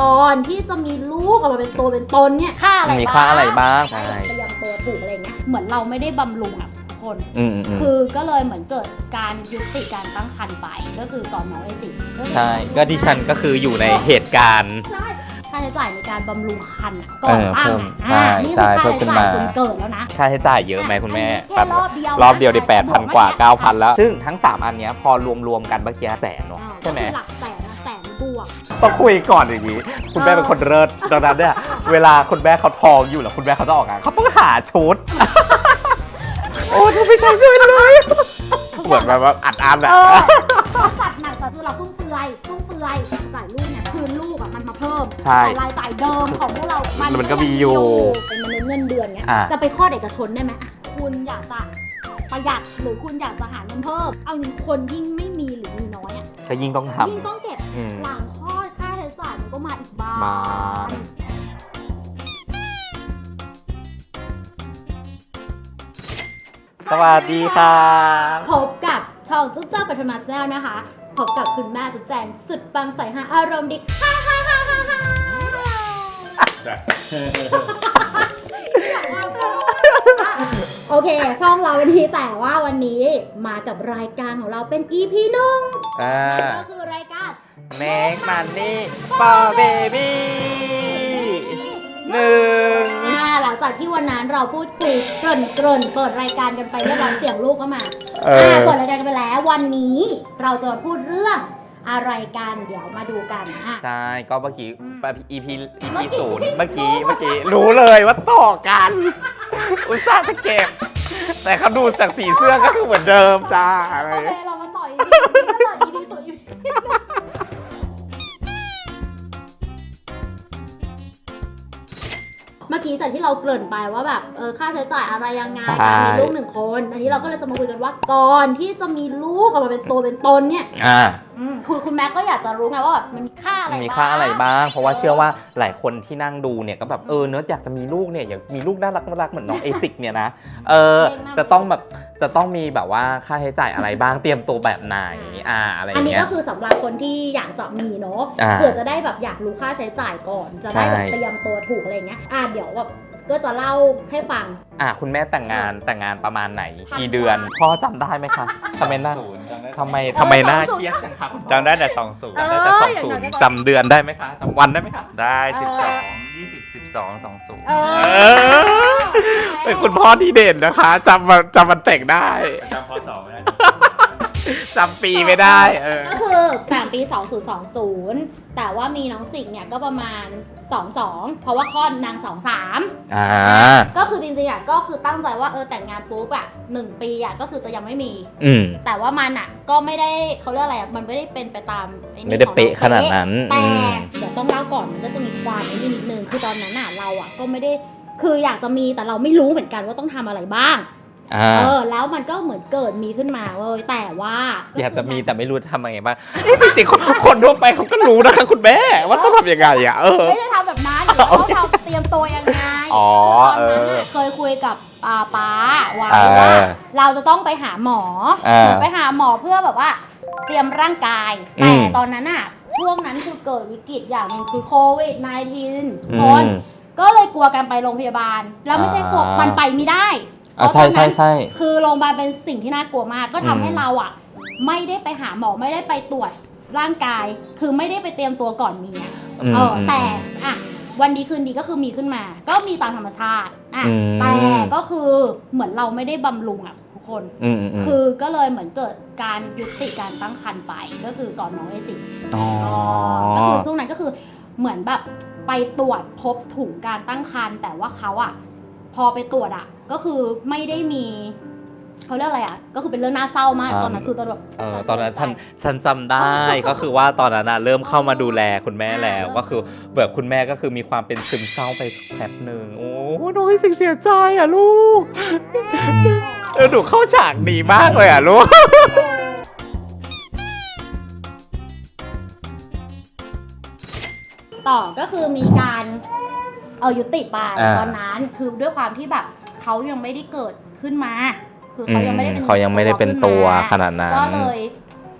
ก่อนที่จะมีลูกออกมาเป็นตัวเป็นตนเนี่ยค่าอะไรมีค่าอะไรบ้างใช่ใช่เตรียมตัวถูกอะไรเงี้ยเหมือนเราไม่ได้บำรุงอะทุกคนอืมอืมอืมคือก็เลยเหมือนเกิดการยุติการตั้งครรภ์ไปก็คือก่อนน้องไอติก็คือใช่ ก็ดิฉันก็คืออยู่ในเหตุการณ์ ใช่ค่าใช้จ่ายในการบำรุงครรภ์อะก่อนตั้งเอออะเพิ่มใช่อ่านี่ใช่คือค่าเพิ่มขึ้ใช้นจ่ายมา คุณเกิดแล้วนะ ค่าใช้จ่ายเยอะไหมคุณแม่อันนี้แค่รอบเดียวรอบเดียวได้นะแปดพันกว่าบวกเก้าพันมาแล้ว ซึ่งทั้ง 3 อันเนี้ยพอรวมๆกันเมื่อกี้แสนเนาะอ่าใช่ไหม ก็คือหลักแสนนะแสนบวก ต้องคุยก่อนอย่างนี้ คุณแม่เป็นคนเลิศดังนั้นเนี่ยเวลาคุณแม่เขาทองอยู่แล้วคุณแม่เขาจะออกงานเขาต้องหาชุด โอ้ทุกไม่ใช่เงินเลยเหมือนแบบว่าอัดอันอะ เออจัดหนักแต่คือเราฟุ่มเฟือยฟุ่มเฟือยจ่ายลูกเนี่ยคืนลูกอะมันมาเพิ่มใช่แต่รายจ่ายเดิมของพวกเรามันมันก็มีอยู่เป็นมนุษย์เงินเดือนเงี้ยอะ จะไปคลอดเอกชนได้ไหมอะคุณอยากจะประหยัดหรือคุณอยากจะหาเงินเพิ่ม เอาจริงคนยิ่งไม่มีหรือมีน้อยอะก็ยิ่งต้องท ยิ่งต้องเก็บำอืมหลังค บ้างมาสวัสดีค่ะพบกับช่องจุ๊บจ้าปัทมาแซลนะคะ พบกับคุณแม่จุ๊บแจงสุดปังใส่ฮาอารมณ์ดีฮ่าฮ่าฮ่าฮ่าฮ่าโอเค ช่องเราวันนี้แต่ว่าวันนี้มากับรายการของเราเป็น EP หนึ่งอ่า ก็คือรายการ Make money for baby หนึ่งอ่าหลังจากที่วันนั้นเราพูดคุยเกริ่นเกริ่นเปิดรายการกันไปเรียบร้อยเสียงลูกก็มาเออ่าอเปิดรายการกันไปแล้ว วันนี้เราจะมาพูดเรื่องอะไรกันเดี๋ยวมาดูกันอะ ใช่ ก็เมื่อกี้อืม EP เมื่อ EP กี้ศูนย์เมื่อกี้ เมื่อกี้ รู้เลยว่าต่อกัน อุตส่าห์จะเก็บ แต่เขาดูจากสีเสื้อก็คือเหมือนเดิมจ้าอะไร โอเคเงี้ยเรามาต่ออีกทีเราต่อ เมื่อกี้จากที่เราเกริ่นไปว่าแบบเออค่าใช้จ่ายอะไรยังไงการมีลูกหนึ่งคนอันนี้เราก็เลยจะมาคุยกันว่าก่อนที่จะมีลูกออกมาเป็นตัวเป็นตนเนี่ย อ่าอืมคุณคุณแม็กก็อยากจะรู้ไงว่าแบบมันมีค่าอะไรมีบ้างค่าอะไรบ้าง เพราะว่าเชื่อว่าหลายคนที่นั่งดูเนี่ยก็แบบเออเนื้อะอยากจะมีลูกเนี่ยอยากมีลูกน่ารักน่ารักเหมือนน้องเอซิกเนี่ยนะเออจะต้องแบบจะต้องมีแบบว่าค่าใช้จ่ายอะไรบ้างเตรียมตัวแบบไหนอ่าอะไรออันย่างนี้เงี้ย ก็คือสำหรับคนที่อยากจะมีเนาะอ่าเผื่อจะได้แบบอยากรู้ค่าใช้จ่ายก่อน จะได้แบบใช่ เตรียมตัวถูกอะไรเงี้ยอ่าเดี๋ยวแบบ ก็จะเล่าให้ฟัง อ่าคุณแม่แต่งงานแต่งงานประมาณไหนธันวากี่เดือน พ่อจำได้ไหมคะทำไมหน้าศูนย์จำได้ทำไมทำไมหน้าเครียดจังคะคุณพ่อจำได้แต่สองศูนย์เออ ได้แต่สองศูนย์จำเดือนได้ไหมคะจำวันได้ไหมคะ ได้เอสิบอสองยี่สิบสิบสองสองศูนย์เอเออ เป็นคุณพ่อที่เด่นนะคะจำวันจำวันแต่งได้จำพศไม่ได้ จำปีไม่ได้ เออ ก็คือแต่งปี 2020 แต่ว่ามีน้องสิงห์เนี่ยก็ประมาณ22เพราะว่าคลอดนาง23อ่า ก็คือจริงๆอะก็คือตั้งใจว่าเออแต่งงานปุ๊บอะหนึ่งปีอะก็คือจะยังไม่มี อืม แต่ว่ามันอะก็ไม่ได้เขาเรียกอะไรอะมันไม่ได้เป็นไปตามอ้นี่ไม่ได้ของเป๊ะขนาดนั้นแต่อืม เดี๋ยวต้องเล่าก่อนมันก็จะมีความไอ้นี่นิดนึงคือตอนนั้นอะเราอะก็ไม่ได้คืออยากจะมีแต่เราไม่รู้เหมือนกันว่าต้องทำอะไรบ้าง อ่า เออ แล้วมันก็เหมือนเกิดมีขึ้นมาเว้ยแต่ว่าอยากจะมีแต่ไม่รู้จะทำยังไงบ้างเอ๊ะจริงๆคนคนทั่วไปเขาก็รู้นะคะคุณแม่ ว่าต้องทำยังไงอะเออ ไม่ได้ทำแบบนั้นหรือว่าต้องทำเตรียมตัวยังไงอ๋อคือตอนนั้นเออน่ะเคยคุยกับป้าป้าไว้เออว่าเราจะต้องไปหาหมอเออไปหาหมอเพื่อแบบว่า เตรียมร่างกาย อืแต่ม ตอนนั้นอะ ช่วงนั้นคือเกิดวิกฤตอย่างหนึงคือโควิดอื -19 คน ม ก็เลยกลัวกันไปโรงพยาบาล แล้วไม่ใช่กลัวอ่ามั มันไปไม่ได้ อะเพราะใช่ตอนนั้นใช่ใช่คือโรงพยาบาลเป็นสิ่งที่น่ากลัวมาก ก็ทำให้อืมเราอะ ไม่ได้ไปหาหมอไม่ได้ไปตรวจร่างกาย คือไม่ได้ไปเตรียมตัวก่อนมีอะมเอออ ม แต่อะวันดีคืนดีก็คือมีขึ้นมา ก็มีตามธรรมชาติอะอืม แต่ก็คือเหมือนเราไม่ได้บำรุงอะทุกคน อืมอืมอืมคือก็เลยเหมือนเกิดการยุติการตั้งครรภ์ไปก็คือก่อนน้องเอซิอ๋อก็คือช่วงนั้นก็คือเหมือนแบบไปตรวจพบถุงการตั้งครรภ์แต่ว่าเขาอะพอไปตรวจอะ ก็คือไม่ได้มีเขาเรียกอะไรอะ ก็คือเป็นเรื่องน่าเศร้ามากตอนนั้นคือตอนแบบเออตอนนั้นฉันฉันจำได้ก็คือว่าตอนนั้นน่ะเริ่มเข้ามาดูแลคุณแม่แล้วอ่าก็คือแบบคุณแม่ก็คือมีความเป็นซึมเศร้าไปสักแป๊บหนึ่งโอ้น้อยสิ่งเสียใจอะลูกเออหนูเข้าฉากดีมากเลยอะลูกต่อก็คือมีการเออยุติไปอ่าตอนนั้นคือด้วยความที่แบบ เขายังไม่ได้เกิดขึ้นมา คือเขายังไม่ได้เป็นเขายังไม่ได้เป็นตัวขึ้นมาขนาดนั้น ก็เลย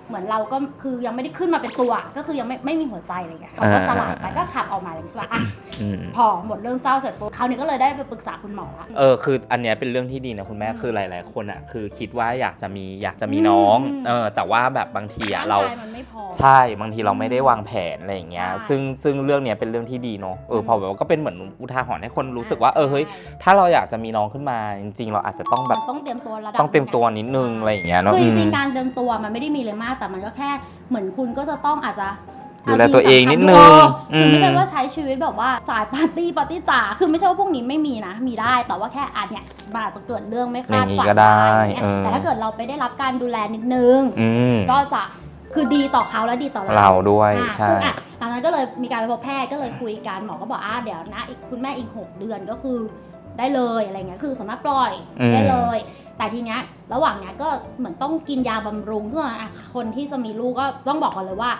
เหมือนเราก็คือยังไม่ได้ขึ้นมาเป็นตัว ก็คือยังไม่ไม่มีหัวใจอะไรอย่างเงี้ยเขาก็สลายไปก็ขับออกมาอะไรอย่างเงี้ยใช่ปะอะอืมพอหมดเรื่องเศร้าเสร็จปุ๊บคราวนี้ก็เลยได้ไปปรึกษาคุณหมอละเออคืออันเนี้ยเป็นเรื่องที่ดีนะคุณแม่คือหลาย ๆ คนอะคือคิดว่าอยากจะมีอยากจะมีอืมน้องอืม เออแต่ว่าแบบบางทีอะร่างเรากายมันไม่พอ ใช่บางทีเราไม่ได้วางแผนอะไรอย่างเงี้ย ใช่ซึ่งซึ่งเรื่องเนี้ยเป็นเรื่องที่ดีเนาะเอออืมพอแบบว่าก็เป็นเหมือนอุทาหรณ์ให้คนรู้สึกว่าเออเฮ้ยถ้าเราอยากจะมีน้องขึ้นมาจริง ๆ เราอาจจะต้องแบมับนต้องเตรียมตัวระดับต้องเตรียมตัวนิดนึงอะไรอย่างเงี้ยเนาะคือจอืริงมๆการเตรียมตัวมันไม่ได้มีเลยมากแต่มันก็แค่เหมือนคุณก็จะต้องอาจจะดูแลตัวเองนิดนึงเออคือไม่ใช่อืมว่าใช้ชีวิตแบบว่าสายปาร์ตี้ปาร์ตี้จ๋า คือไม่ใช่ว่าพวกนี้ไม่มีนะ มีได้ แต่ว่าแค่อันเนี้ยมันอาจจะเกิดเรื่องไม่คาดอย่างงี้ฝันก็ได้อะไรเงี้ยเออแต่ถ้าเกิดเราไปได้รับการดูแลนิดนึงอืมก็จะคือดีต่อเขาและดีต่อเราเราด้วยอะใช่ซึ่งอะหลังนั้นก็เลยมีการไปพบแพทย์ก็เลยคุยกันหมอก็บอกอะเดี๋ยวนะอีกคุณแม่อีก 6 เดือนก็คือได้เลยอะไรเงี้ยคือสามารถปล่อยอืมได้เลย แต่ทีเนี้ยระหว่างเนี้ยก็เหมือนต้องกินยาบำรุงซึ่งอะคนที่จะมีลูกก็ต้องบอกก่อนเลยว่า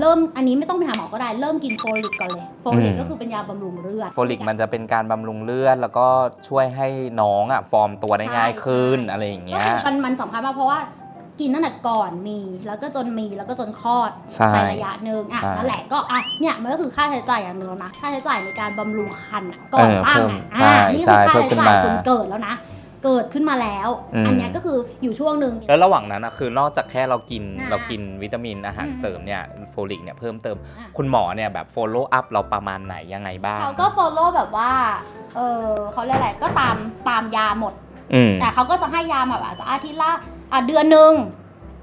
เริ่มอันนี้ไม่ต้องไปหาหมอก็ได้เริ่มกินโฟลิกก่อนเลยโฟลิกก็คือเป็นยาบำรุงเลือด โฟลิกมันจะเป็นการบำรุงเลือด แล้วก็ช่วยให้น้องอะฟอร์มตัวได้ง่ายขึ้นอะไรอย่างก็เงี้ยคือมันมันสำคัญมากเพราะว่ากินตั้งแต่ก่อนมี แล้วก็จนมีแล้วก็จนคลอด ใช่ ไประยะหนึ่งอะใช่นั่นแหละก็อะเนี่ยมันก็คือค่าใช้จ่ายอย่างหนึ่งแล้วนะค่าใช้จ่ายในการบำรุงครรภ์อะก่อนเออตั้งเพิ่มอะใช่อะนี่ใช่คือค่าเพิ่มใช้ขึ้นจ่ายมา คุณเกิดแล้วนะ เกิดขึ้นมาแล้ว อืม อันเนี้ยก็คืออยู่ช่วงหนึ่ง แล้วระหว่างนั้นอะคือนอกจากแค่เรากินอ่าเรากินวิตามินอาหารอืม เสริมเนี่ยโฟลิกเนี่ยเพิ่มเติม อะคุณหมอเนี่ยแบบ follow up เราประมาณไหนยังไงบ้างเขาก็ follow แบบว่า เออเขาเรียกอะไรก็ตามตามยาหมด อืม แต่เขาก็จะให้ยามาแบบอาจจะอาทิตย์ละอะเดือนหนึ่ง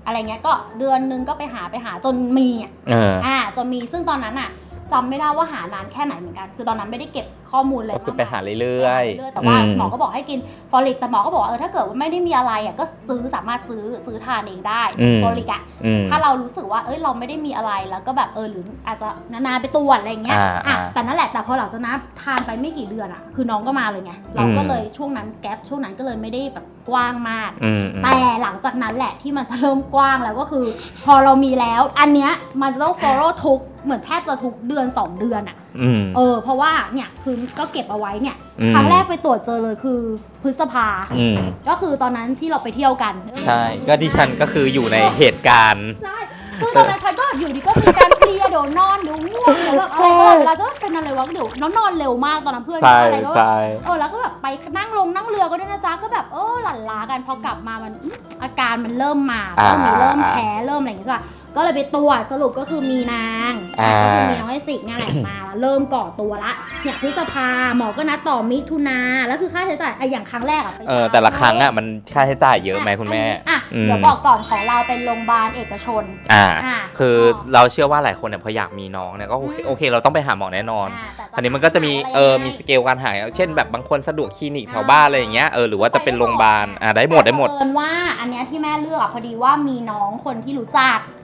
อะไรเงี้ยก็เดือนหนึ่งก็ไปหาไปหาจนมีอะเออ อ่าจนมีซึ่งตอนนั้นอะ จำไม่ได้ว่าหานานแค่ไหนเหมือนกัน คือตอนนั้นไม่ได้เก็บข้อมูลเลยก็คือไปหาเรื่อยๆๆแต่ว่าอืหมอก็บอกให้กินฟอลิกแต่หมอก็บอกว่าเออถ้าเกิดว่าไม่ได้มีอะไรอะก็ซื้อสามารถซื้อซื้อทานเองได้อืม ฟอลิกอะอืม ถ้าเรารู้สึกว่าเอ้ยเราไม่ได้มีอะไรแล้วก็แบบเออหรืออาจจะนานๆไปตรวจอะไรเงี้ยอ่าอะอ่าแต่นั่นแหละแต่พอหลังจากนั้นทานไปไม่กี่เดือนอะ คือน้องก็มาเลยไงเราก็เลยช่วงนั้นแก๊ปช่วงนั้นก็เลยไม่ได้แบบกว้างมาก อืมอืมแต่หลังจากนั้นแหละที่มันจะเริ่มกว้างแล้วก็คือ พอเรามีแล้ว อันเนี้ยมันจะต้อง follow ทุก เหมือนแทบจะทุกเดือน 2 เดือนอะอืม เออ เพราะว่าเนี่ยคือก็เก็บเอาไว้เนี่ย อืม ครั้งแรกไปตรวจเจอเลยคือพฤษภา อืม ก็คือตอนนั้นที่เราไปเที่ยวกันใช่ ก็ดิฉันก็คืออยู่ในเหตุการณ์ ใช่คือตอนนั้นฉันก็อยู่ดีก็มีการเคลียร์เดี๋ยวนอนเดี๋ยวง่วงเดี๋ยวแบบอะไรก็แบบเวลาจะเป็นอะไรวะเดี๋ยวน้องนอนเร็วมากตอนนั้นเพื่อนใช่อะไรก็แบบ ใช่ เออแล้วก็แบบไปนั่งลงนั่งเรือก็ได้นะจ๊ะก็แบบเออหลั่นล้ากันพอกลับมามันอื้ออาการมันเริ่มมาอ่า เริ่มมีเริ่มแพ้เริ่มอะไรอย่างเงี้ยใช่ปะ ก็เลยไปตรวจสรุปก็คือมีนางอ่า ก็คือมีน้องไอซิกเนี่ยแหละมาแล้วเริ่มก่อตัวละเนี่ยพฤษภาหมอก็นัดต่อมิถุนาแล้วคือค่าใช้จ่ายไอะอย่างครั้งแรกอะไปเออแต่ละครั้งอะมันค่าใช้จ่ายเยอะไหมคุณแม่ อะอืม เดี๋ยวบอกก่อนของเราเป็นโรงพยาบาลเอกชนอ่าอ่าคือเราเชื่อว่าหลายคนเนี่ยพออยากมีน้องเนี่ยก็โอเคอืมโอเค เราต้องไปหาหมอแน่นอนอ่าแต่จะอันนี้มันก็จะมีหาไรเออยังไงมีสเกลการหาเช่นแบบบางคนสะดวกคลินิกแถวอ่าบ้านอะไรอย่างเงี้ยเออหรือว่าจะเป็นโรงพยาบาลอ่าได้หมดได้หมด แต่เผอิญว่าอันเนี้ยที่แม่เลือกอะพอดีว่ามีน้องคนที่รู้จักอ่า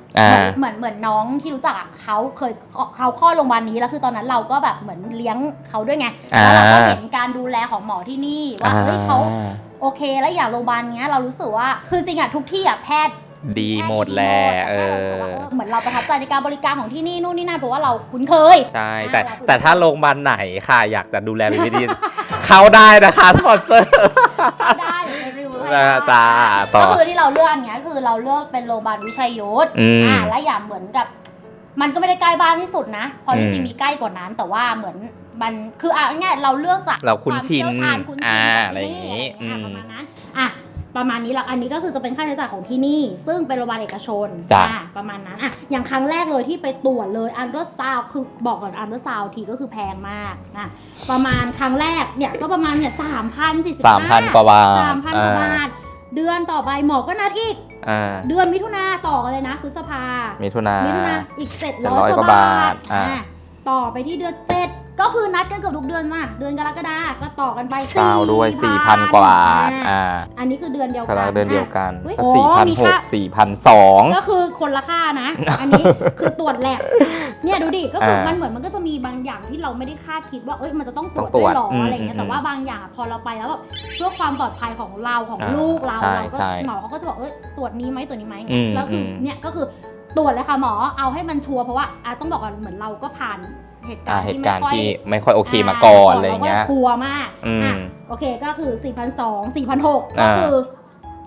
เหมือนเหมือนน้องที่รู้จักอะเขาเคยเขาคลอดโรงพยาบาลนี้แล้วคือตอนนั้นเราก็แบบเหมือนเลี้ยงเขาด้วยไงอ่าแล้วเราก็เห็นการดูแลของหมอที่นี่ว่าเฮ้ยเขาอ่าโอเคแล้วอย่างโรงพยาบาลเนี้ยเรารู้สึกว่าคือจริงอะทุกที่อะแพทย์ดีหมดแหละเอแต่แค่อรู้สึกว่าเออเหมือนเราประทับใจในการบริการของที่นี่นู่นนี่นั่นเพราะว่าเราคุ้นเคย ใช่ แต่อ่าแต่ถ้าโรงพยาบาลไหนค่ะ อยากจะดูแลเป็นพิธี เข้าได้นะคะสปอนเซอร์ ได้เดี๋ยวไปรีวิวให้ได้ได้จ้าต่อก็คือที่เราเลือกอันเนี้ยคือเราเลือกเป็นโรงพยาบาลวิชัยยุทธอืมอ่าและอย่างเหมือนกับ มันก็ไม่ได้ใกล้บ้านที่สุดนะเพราะอืจม ริงๆมีใกล้กว่านั้น แต่ว่าเหมือนมันคืออะง่ายๆเราเลือกจาก เราคุ้นชินวามเชี่ยวชาญคุ้นชินอ่าขอะไรอย่างงี้นี้อืม ประมาณนั้น อะ ประมาณนี้ละอันนี้ก็คือจะเป็นค่าใช้จ่ายของที่นี่ ซึ่งเป็นโรงพยาบาลเอกชนจ้ะ อะประมาณนั้นอะอย่างครั้งแรกเลยที่ไปตรวจเลยอันเดอร์ซาวคือบอกก่อนอันเดอร์ซาวทีก็คือแพงมากนะประมาณครั้งแรกเนี่ยก็ประมาณเนี่ยสามพันสี่สิบสามพันกว่าบาทสามพันกว่าบาทเดือนต่อไปหมอก็นัดอีก อ่าเดือนมิถุนาต่อกันเลยนะพฤษภา มิถุนา มิถุนาอีกเจ็ดร้700อยกกว่าว่าบาบาททอ่า อะต่อไปที่เดือนเจ็ด ก็คือนัดกันเกือบทุกเดือนนะเดือนกรกฎาก็ต่อกันไปเก้าด้วย4,000 4,000 กว่าบาทอะอ่าอันนี้คือเดือนเดียวถ้ากัเราเดือนเดียวกันอุ๊ยก็อ๋อสี่พันมีหค่ากสี่พันสอง ก็คือคนละค่านะ อันนี้คือตรวจแลบเนี่ยดูดิก็คืออ่ามัมันเหมือนมันก็จะมีบางอย่างที่เราไม่ได้คาดคิดว่าเอ้ยมันจะต้องตรวจต้องตรด้ววจยหรออืมอะไรเงี้ยอืมแต่ว่าบางอย่างอะพอเราไปแล้วแบบเพื่อความปลอดภัยของเราของอ่าลูกเราใช่เราก็ใช่หมอเขาก็จะบอกเอ้ยตรวจนี้ไหมตรวจนี้ไหมอืมแล้วคืออม เนี่ยก็คือตรวจเลยค่ะหมอเอาให้มันชัวร์เพราะว่าอะต้องบอกก่อนเหมือนเราก็ผ่าน เหตุกาอ่ารณ์เหที่ตุการณ์ไม่ค่อยที่ไม่ค่อยโอเคมาก่อนอะไรเงี้ยรก็กลัวมากอืม อะโอเคก็คือ 4 2 0 0 4 6 0 0ก็อ่าคือ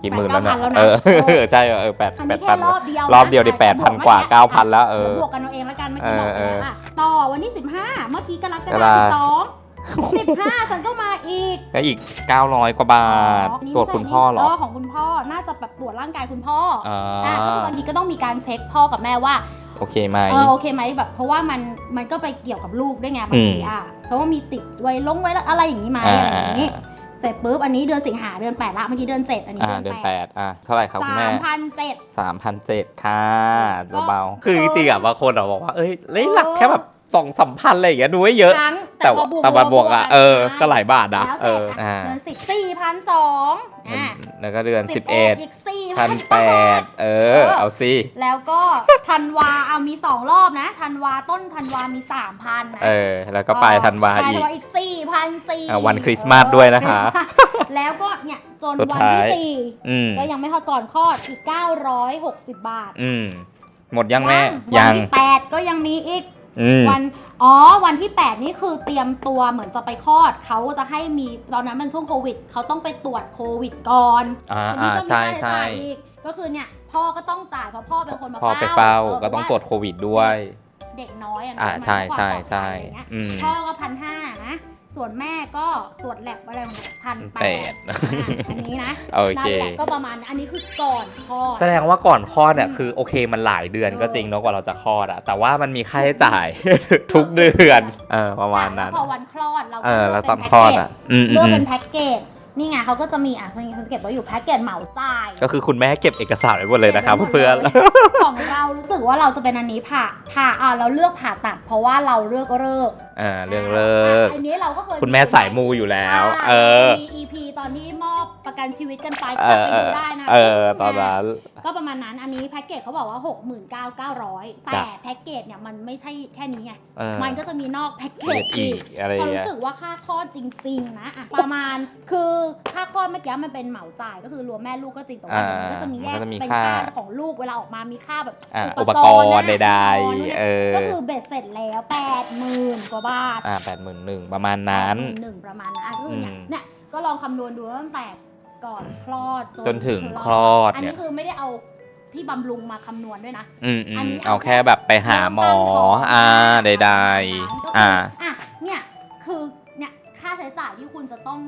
กี่หมื่นแล้วนะ8,000แล้วนะเออเออ ใช่เออแปดอันแปนี้ดแค่พัน รอบเดียวรอบเดียวดิใช่8,000กว่าบว9,000แล้วเออดี๋ยบวกกันเอาเองแล้วกันเมื่อกี้บอกไปเออแล้วเอออะต่อวันที่ 15 เมื่อกี้กรกกฎาราคมสิบสองสิบห้าฉันก็มาอีกแล้วอีก 900 กว่าบาท อ๋อนี่ตรวจคุณพ่อเหรอของคุณพ่อน่าจะแบบตรวจร่างกายคุณพ่อออ่าอะก็คือบางทีก็ต้องมีการเช็คพ่อกับแม่ว่า โอเคไหม เออโอเคไหมแบบเพราะว่ามันมันก็ไปเกี่ยวกับลูกด้วยไงบางทีอืม อะเพราะว่ามีติดไว้ลงไว้แล้วอะไรอย่างนี้ไหมอ่าอะไรอย่างนี้เสร็จปุ๊บอันนี้เดือนสิงหาเดือนแปดละเมื่อกี้เดือนเจ็ดอันนี้อ่าเดืเดืออนนแปแปดดอะเท่าไหร่ครับคุณสาแม่มพันเจ็ด สามพันเจ็ดค่ะก็เบาๆ คือจริงๆอะบางคนอะบอกว่าเอ้ยเล่นหลักเออแค่แบบ สองสามพันอะไรอย่างเงี้ยดูไม่เยอะ ครั้งแต่พว่าอบวกแต่บันบวกอะเออใช่ก็หลายบาทนะแล้วเอเสร็จออ่าเดือนสิบสี่พันสองอะแล้วก็เดือนสิบ11เอ็ดอีกสี่พันแปดเออ เอาสิแล้วก็ธันวาเอามีสองรอบนะธันวาต้นธันวามีสามพันนะเออ แล้วก็ปลายธันวาปลยอีธักนวาอีกสี่พันสี่อะวันคริสต์มาสด้วยนะคะ แล้วก็เนี่ยจนสุดวันท้ายที่สี่อืม ก็ยังไม่พอก่อนคลอดอีก 960 บาทอืม หมดยังแม่ วัยันง ที่8ก็ยังมีอีก อืม วันอ๋อวันที่ 8 นี่คือเตรียมตัวเหมือนจะไปคลอดเขาจะให้มีตอนนั้นมันช่วงโควิดเขาต้องไปตรวจโควิดก่อนอ่าทีอ่านี้ก็มีใช่ค่าใช้ใช่จ่ายอีกก็คือเนี่ยพ่อก็ต้องจ่ายเพราะพ่อเป็นคนมาพอเฝ้าไปเฝ้าเก็ต้องเพาะาตรวจโควิดด้วย เด็กน้อยอะอ่าเนาะใช่มันใช่ความปลอดภัยใช่อย่างเงี้ยอืมพ่อก็พันห้านะ ส่วนแม่ก็ตรวจแลบอะไรของพันแปแปดดอันนี้นะโอเคนั่นแหละก็ประมาณนั้นอันนี้คือก่อนคลอดแสดงว่าก่อนคลอดเนี่ยอืมคือโอเคมันหลายเดือนเออก็จริงเนอะกว่าเราจะคลอดอะแต่ว่ามันมีค่าใช้จ่ายทุกเดือนเออประมาณนั้นแล้วพอวันคลอดเราก็เออแล้วตอนเป็คลอดอะอืมอืเลือกมเป็นแพ็กเกจ นี่ไงเขาก็จะมีอะซึ่งฉันเก็บไว้อยู่แพ็กเกจเหมาจ่ายก็คือคุณแม่เก็บเอกสารไว้หมดเลยนะครับเพื่อนของเรารู้สึกว่าเราจะเป็นอันนี้ผ่าผ่าอ่าเราเลือกผ่าตัด เพราะว่าเราเลือกเลิกๆอ่าเรื่องเลิกอันนี้เราก็เคยคุณแม่สายมูอยู่แล้วใช่เออมี EP ตอนที่มอบประกันชีวิตกันไปเอก็อไปเอดูอได้นะเออตอนนั้นก็ประมาณนั้นอันนี้แพ็กเกจเขาบอกว่า 69,900 แต่แพ็กเกจเนี่ยมันไม่ใช่แค่นี้ไงเออมันก็จะมีนอกแพ็กเกเกรจดอีอีกกอะไรอพอย่างเงี้รู้ยสึกว่าค่าคลอดจริง ๆ นะอะประมาณคือค่าคลอดเมื่อกี้มันเป็นเหมาจ่ายก็คือรวมแม่ลูกก็จริงแต่ว่าอ่ามันก็จะมีแยมันกก็จะมีเป็นค่า ค่าของลูกเวลาออกมามีค่าแบบอ่าอุอุปปกกรรณ์ณ์นะใดอุปกรณ์ๆเออก็คือเบ็ดเสร็จแล้วแปดหมื่นกว่าบาท อ่าแปดหมื่นหนึ่งประมาณนั้น หนึ่งประมาณนั้นอะก็คือเนี่ยอืมเนี่ยก็ลองคำนวณดูตั้งแต่ก่อนคลอดจนถึงคลอดอันเนี่นี้ย คือไม่ได้เอาที่บำรุงมาคำนวณด้วยนะ อืมอือันมนี้เอาแค่แบบไปหาหมอ อ่าใดๆ อ่า อะเนี่ยคือเนี่ยค่าใช้จ่ายที่คุณจะต้อง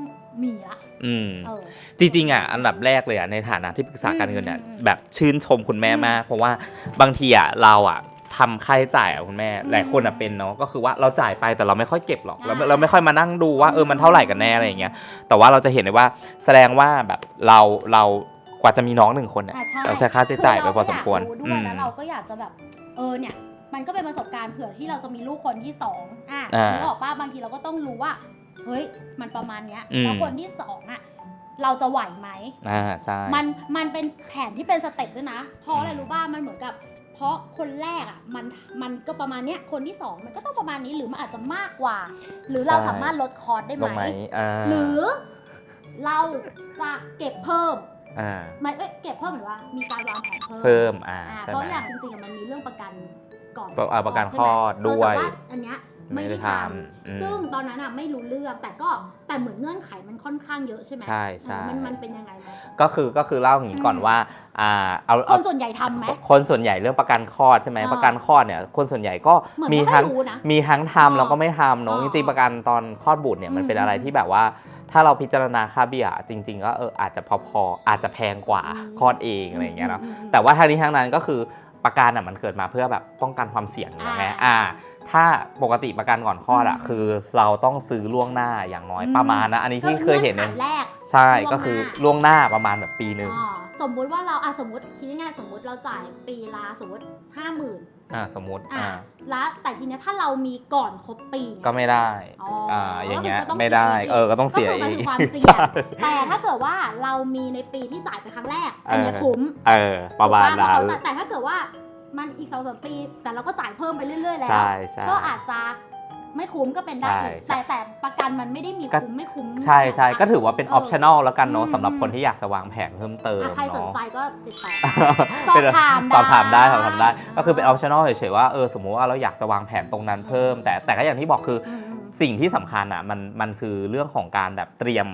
มีละอืม เออ จริงๆอะอันดับแรกเลยอะในฐานะที่ปรึกษาการเงินเนี่ยอืมอืมแบบชื่นชมคุณแม่อืมมาก เพราะว่าบางทีอะเราอะทำค่าใช้จ่ายอะคุณแม่อืมหลายคนอะเป็นเนาะก็คือว่าเราจ่ายไปแต่เราไม่ค่อยเก็บหรอกเราอ่า เราไม่ค่อยมานั่งดูว่าเออมันเท่าไหร่กันแน่อะไรอย่างเงี้ยแต่ว่าเราจะเห็นได้ว่าแสดงว่าแบบเราเรากว่าจะมีน้องหนึ่งคนเนี่ยอะใช่เราใช้ค่าใช้จ่ายไปพอสมควรอเราก็อือยากรู้ด้วยม แล้วเราก็อยากจะแบบ เออเนี่ย มันก็เป็นประสบการณ์เผื่อที่เราจะมีลูกคนที่สองอะอ่านึกออกป้าบางทีเราก็ต้องรู้ว่า เฮ้ยมันประมาณเนี้ยอืม แล้วคนที่สองอะเราจะไหวไหม อ่าใช่ มันมันเป็นแผนที่เป็นสเต็ปด้วยนะ เพราะอะไรอืมรู้บ้ามันเหมือนกับ เพราะคนแรกอะมันมันก็ประมาณเนี้ยคนที่สองมันก็ต้องประมาณนี้หรือมันอาจจะมากกว่า หรือเราสามารถลดคอร์สได้ลงไหไหมมอ่าหรือเราจะเก็บเพิ่มอ่าไม่เอ้ยเก็บเพิ่มหรือว่ามีการวางแผนเพิ่มเพิ่มอ่าอ่าใช่เพไหมราะอย่างจริงๆอะมันมีเรื่องประกันก่อนอ่าประกันใช่คลไหมอดเออด้วยแต่ว่าอันเนี้ย ไม่ได้ทอืมำซึ่งตอนนั้นอะไม่รู้เรื่องแต่ก็แต่เหมือนเงื่อนไขมันค่อนข้างเยอะใช่ไหมใช่ใช่เออมันมันเป็นยังไงไหมก็คือก็คือเล่าอย่างนี้ก่อนอืมว่าอ่าเอาคเอานส่วนใหญ่ทำไหมคนส่วนใหญ่เรื่องประกันคลอดใช่ไหมอ่าประกันคลอดเนี่ยคนส่วนใหญ่ก็เหมือนมีไม่ค่ทั้อยงรู้นะมีทั้งทำอ่าแล้วก็ไม่ทำเนอะอ่าจริงๆประกันตอนคลอดบุตรเนี่ยมันอืมเป็นอะไรอืมที่แบบว่าถ้าเราพิจารณาค่าเบี้ยจริง ๆ ก็เอออาจจะพอๆอาจจะแพงกว่าอืมคลอดเองอะไรอย่างเงี้ยเนาะอืมอืมแต่ว่าทางนี้ทางนั้นก็คือ ประกันอะมันเกิดมาเพื่อแบบป้องกันความเสี่ยงอยู่แล้วไงอ่าอ่าถ้าปกติประกันก่อนคลอดอะอืมคือเราต้องซื้อล่วงหน้าอย่างน้อยอืมประมาณนะอันนี้ที่เคยเห็นก็เนี่ยงื่อไขแรกใช่ล่วงหน้าก็คือล่วงหน้าประมาณแบบปีหนึ่งอ๋อสมมุติว่าเราอะสมมติคิดง่ายๆสมมติเราจ่ายปีละสมมติห้าหมื่น อ่าสมมติอะอ่าแล้วแต่ทีเนี้ยถ้าเรามีก่อนครบปีก็ไม่ได้อ๋ออ่อ่าอย่างเงี้ยก็คือก็ต้องไม่ได้เสียอีกเออก็ต้องเสียก็คืออีมันกคือความเสี่ยงใช่แต่ถ้าเกิดว่าเรามีในปีที่จ่ายไปครั้งแรกอันเนี้ยเออคุ้ม เออประมาณถูกนั้ปะนเพราะเขาแต่ถ้าเกิดว่ามันอีกสองสามปี แต่เราก็จ่ายเพิ่มไปเรื่อยๆแล้ว ใช่ใช่ ก็อาจจะ ไม่คุ้มก็เป็นได้อีกใช่แต่แต่ประกันมันไม่ได้มีก็คุ้มไม่คุ้มใช่ใช่ขนาดนั้นก็ถือว่าเป็นออปชั่นอลแล้วกันเนาะอืมสำหรับคนที่อยากจะวางแผนเพิ่มเติมอะใครสนเนาะ ใจก็ติดต่อเป็นสอบถามได้ สอบถามได้สอบถามได้ ก็คือเป็นออปชั่นอลเฉยๆว่าเออสมมุติว่าเราอยากจะวางแผนตรงนั้นเพิ่ม แต่แต่ก็อย่างที่บอกคืออืม สิ่งที่สำคัญอะมันมันคือเรื่องของการแบบเตรียม